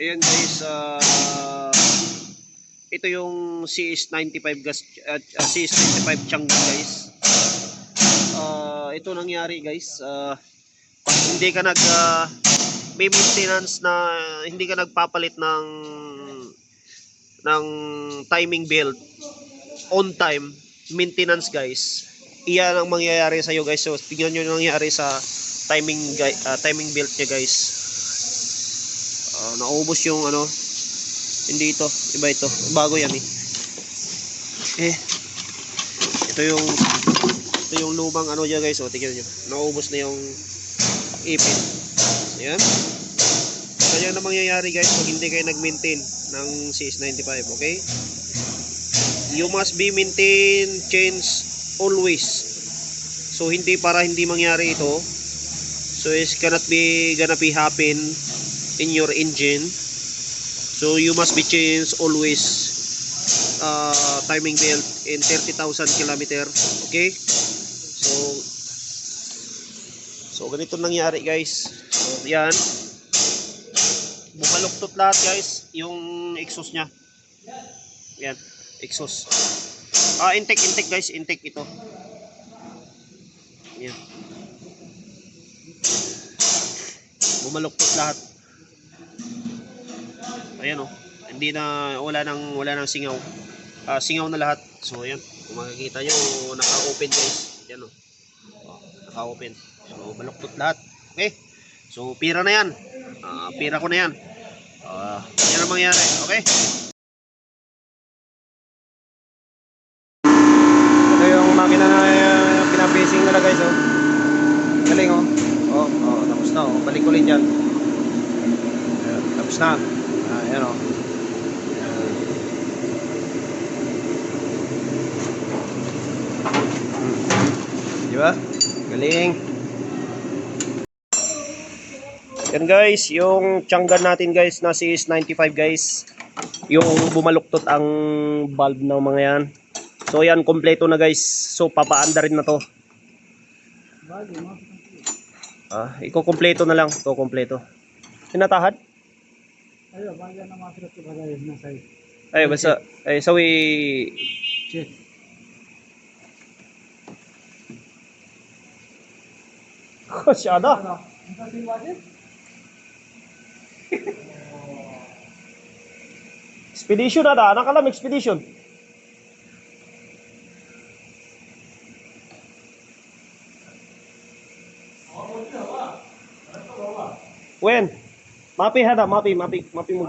Ayan guys, ah, ito yung CS95 gas ah, CS95 Chang'e guys. Ah, ito nangyari guys, pag hindi ka nag ah, may maintenance na hindi ka nagpapalit ng ng timing belt on time maintenance guys. Iyan ang mangyayari sa iyo guys. So tingnan niyo nangyari sa timing ah, timing belt niya guys. Ah, naubos yung ano hindi ito iba ito bago yan eh. Eh ito yung ito yung lumang ano dyan guys o tingnan nyo. Naubos na yung ipin ayan. Kaya na mangyayari guys pag hindi kayo nag-maintain ng CS95 okay? You must be maintain change always. So hindi para hindi mangyari ito. So it cannot be gonna be happen in your engine. So you must be changed always uh, timing belt in 30,000 kilometer okay? So so ganito nangyari guys. So yan. Bumaluktot lahat guys yung exhaust nya yan exhaust. Ah intake intake guys intake ito. Yan. Bumaluktot lahat ayan oh. Hindi na wala nang wala nang singaw. Ah, singaw na lahat. So ayan. Kung makikita nyo naka-open guys. Yan oh, oh naka-open. So baluktot lahat. Okay. So pira na yan. Ah, pira ko na yan. Ah, yan ang mangyari. Okay. Ito yung makina na uh, pinabasing nila guys oh. Galing oh. Oh, oh, tapos na oh. Balik ulit yan. Ayan, tapos na. Oh. Ayan. Hmm. Di ba? Galing. Yan guys, yung Chang'an natin guys na CS95 guys. Yung bumaluktot ang valve ng mga yan. So yan, kompleto na guys. So papaanda rin na to. Ah, iko-kompleto na lang. Ito kompleto. Ayo, bagyan na masirap ko bagay na sa Ay, basta. Ay, so we... check. Kasyada. Expedition na da. Nakalam, expedition. When? Mapi hada, mapi, mapi, mapi mo.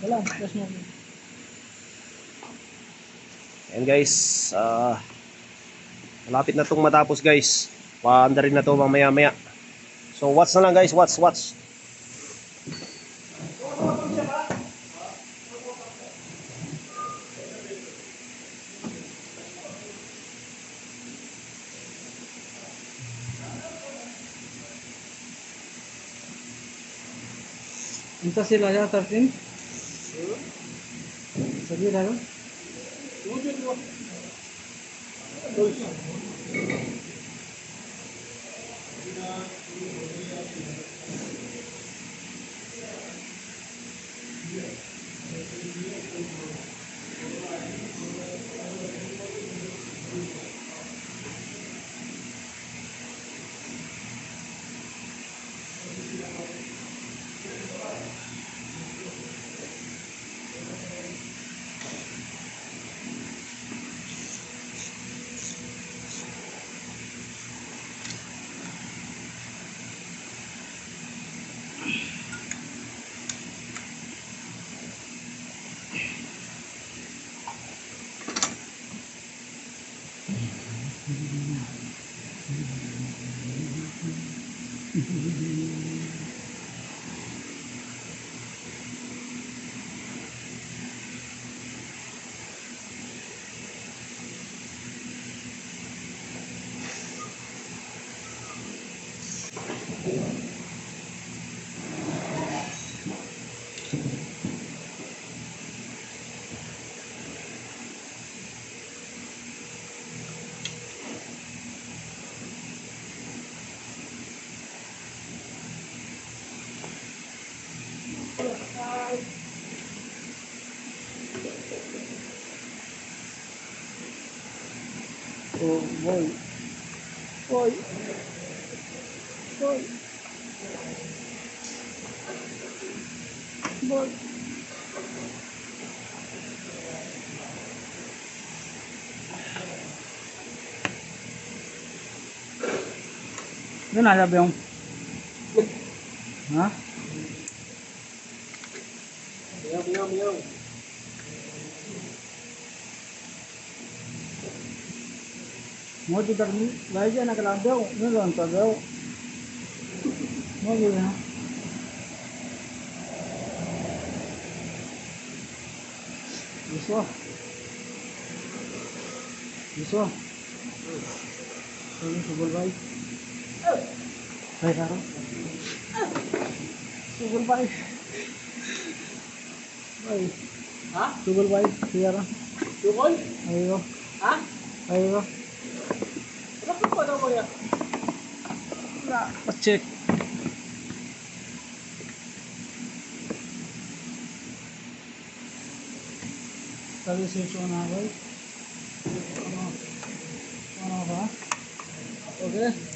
Wala, just mo. Ayan guys, ah malapit na tong matapos guys. Paanda rin na to mamaya maya. So watch na lang guys, watch, watch. Inta sila ya 13? Sabi na Jesus. Yun? Oh, boy. Boy. Boy. Boy. Doon na sabi yung Ni, baik nak kalau ada, ni orang tak ada. Mau ni ha? Bisa. Bisa. Ini subul baik. Baik karo. Subul baik. Baik. Ha? Subul baik, siapa? Tukol? Ayo, Ha? ayo. Ano pa daw ko yan? Nak cek. Tadi saya cuma apa? Ano? Ano ba? Okay.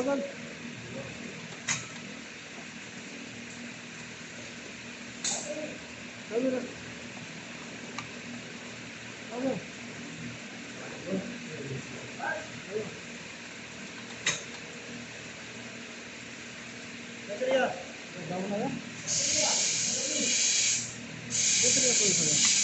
Sabi na. Ano? Baterya. Daw na yan. Baterya ko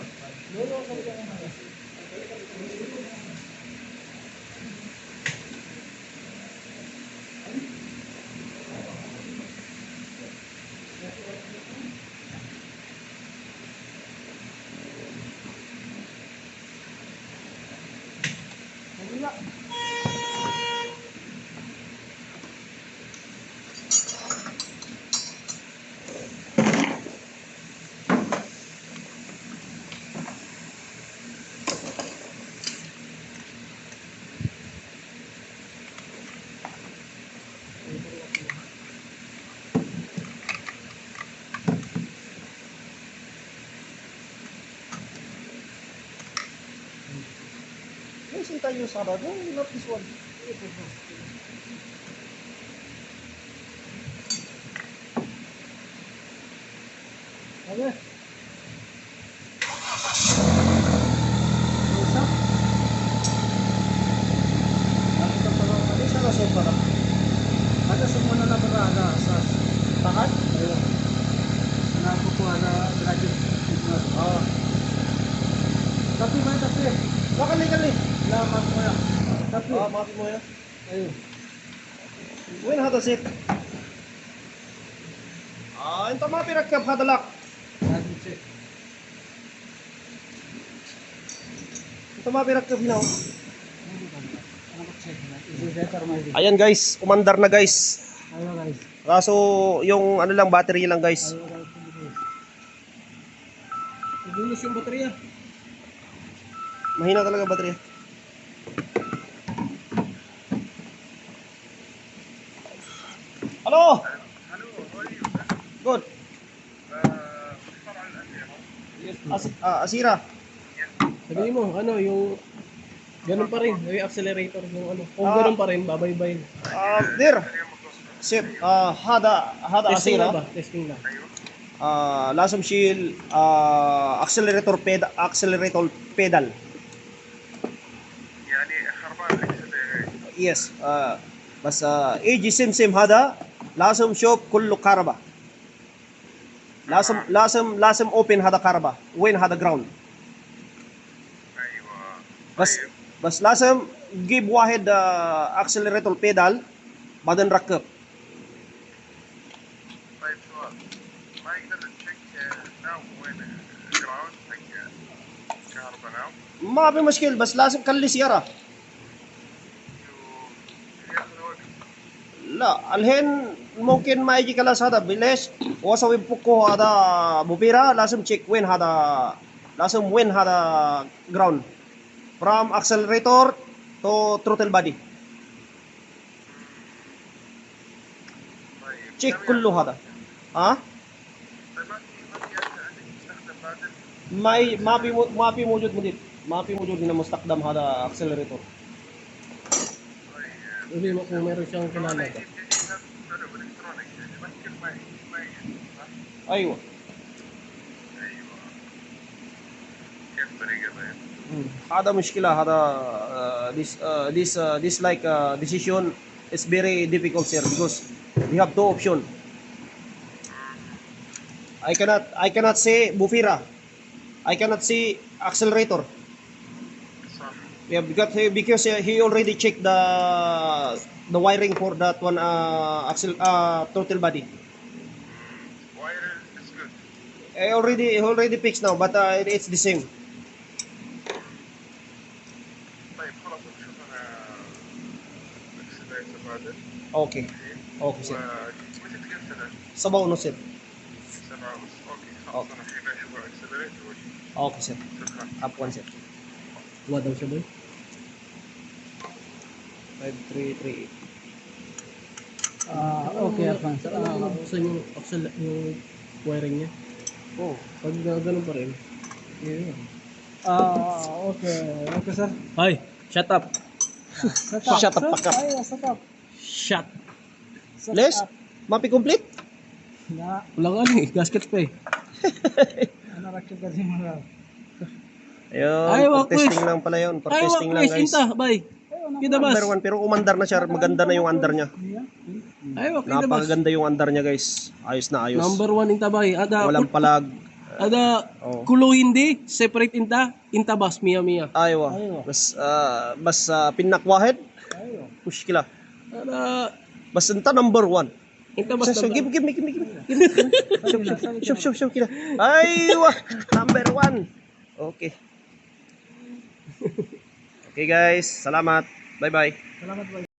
ですか。Yes, tayo yung Sabado, not this one. Sabi. Isa. Ano ito pa lang? Ano sa lasod pa lang? Ada semua na nabarada sa takat. Ayun. Nakukuha na mapit mo na. Tapi. Ah, mapit mo na. Ayun. Win hata sit. Ah, ito mapit rakap hata lak. Ito mapit rakap hinaw. Ayan guys, umandar na guys. Ayun guys. Kaso yung ano lang battery lang guys. Ibunos yung baterya. Ah. Mahina talaga baterya. Hello. Good. As, ah, Asira. Sabihin mo, ano, yung... Ganun pa rin, yung accelerator, yung ano. Kung Ah. ganun pa rin, babay-bay. Uh, there. Sip, uh, hada hada Testing na Asira. ba? Testing na. Uh, lasam shield uh, accelerator pedal accelerator pedal. الاكسلريتر Yes. Uh, بس uh, ايجي سمسم هذا لازم شوف كله كهرباء. لازم لازم لازم اوبن هذا كهرباء. وين هذا جراوند؟ ايوه بس بس لازم جيب واحد اكسلريتور بيدال بعدين ركب. طيب سؤال ما يقدر تشيك ناو وين جراوند حق كهرباء ناو ما في مشكلة بس لازم خلي سيارة. la alhen mungkin mai ji kala sada biles wasa wi ada bupira lasum check win hada lasum win hada ground. From accelerator to throttle body. Check kullu hada. Ha? May mapi mapi mujud mujud mapi mujud din mustaqdam hada accelerator. طيب Sabihin mo kung meron siyang كمان kilala. يجيب جديد حلو الكترونيك يمكن ما ما يجي صح؟ ايوه ايوه كيف طريقه طيب؟ هذا مشكلة هذا uh, this uh, this uh, this like uh, decision is very difficult sir because we have two option. I cannot I cannot say bufira. I cannot say accelerator. Yeah, because he, because eh, he already checked the the wiring for that one uh, axle uh, total body. Wire is good. I already already fixed now, but uh, it, it's the same. Okay. Okay, sir. Sabaw no, sir. Sabaw. Okay. Okay. Okay, sir. Up one, sir. What daw siya, boy? 5338. Ah, okay, advance. Saan Ah, uh, buksan yung, axle, yung wiring niya? Oh. Pag uh, ganun pa rin. yun. Ah, okay. Okay, sir. Ay, shut up. Set up. Shut sir. up. Ay, set up. Shut. Set Les, up. mapi complete? Na, Wala ka ano eh, gasket pa eh. ano rakit kasi mga. Ayun, Ay, testing lang pala yun. For Ay, testing wak, lang guys. inta, bye. Kita bas. Number one, pero umandar na siya. Maganda na yung andar niya. Ay, kita bas. Napakaganda yung andar niya guys. Ayos na ayos. Number one inta bay. Ada, Walang palag. ada, Oh. kulo hindi, separate inta, inta bas, miya miya. Aywa. Aywa. Bas, ah, bas uh, pinak wahid. Ayo. Mushkila. Ada, Bas enta number one. inta bas So, na give, give me, give me, give me. Shop, shop, shop, shop, shop, kila. Aywa. Number one. Okay. Okay guys, salamat. Bye-bye. Salamat, boy.